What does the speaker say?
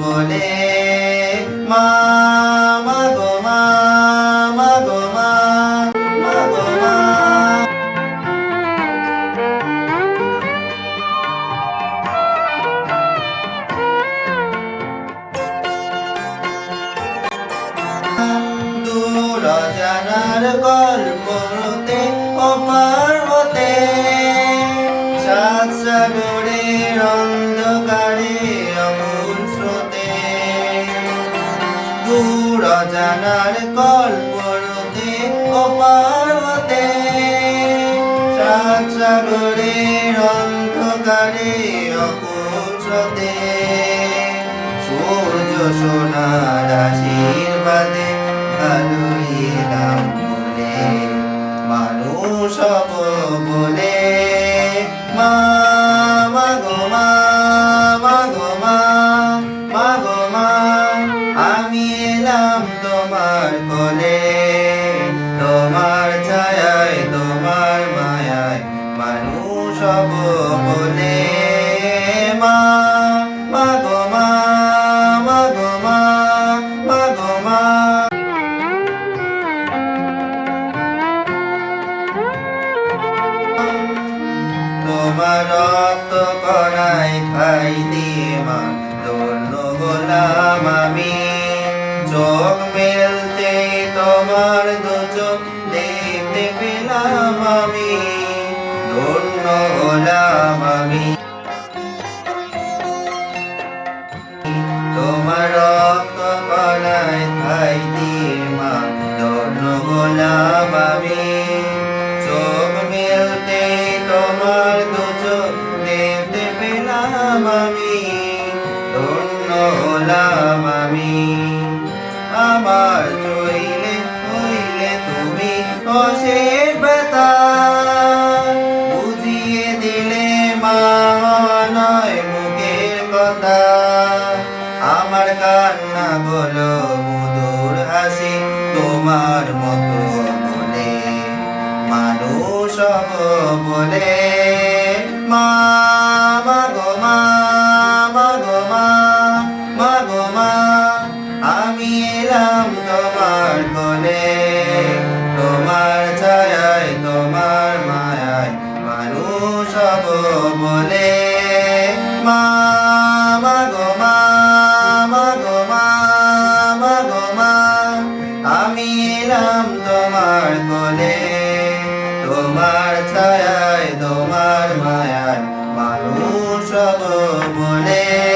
বলে মা গো মা গো মা গো মা। দূর জানার গল্পতে অপার সাত সাগরের দূর জানার কল্পতে অপার হতে সাত সাগরের অন্ধকারে স্রোতে সূর্য সোনার আশীর্বাদে ভালোই তোমার রক্ত করাই খাই দিয়ে মা ধন্য গোলাম আমি। চোখ মেলতে তোমার দু চোখ দেখতে পেলাম আমি। ধন্য গোলাম আমার চইলে হইলে তুমি অশেষ ব্যথা। বুঝিয়ে দিলে মা নয় মুখের কথা। আমার কান্না বলো মধুর হাসি, তোমার মতো বলে, মানুষ বলে। পেলাম তোমার কোলে। তোমার ছায়ায় তোমার মায়ায় মানুষ বলে।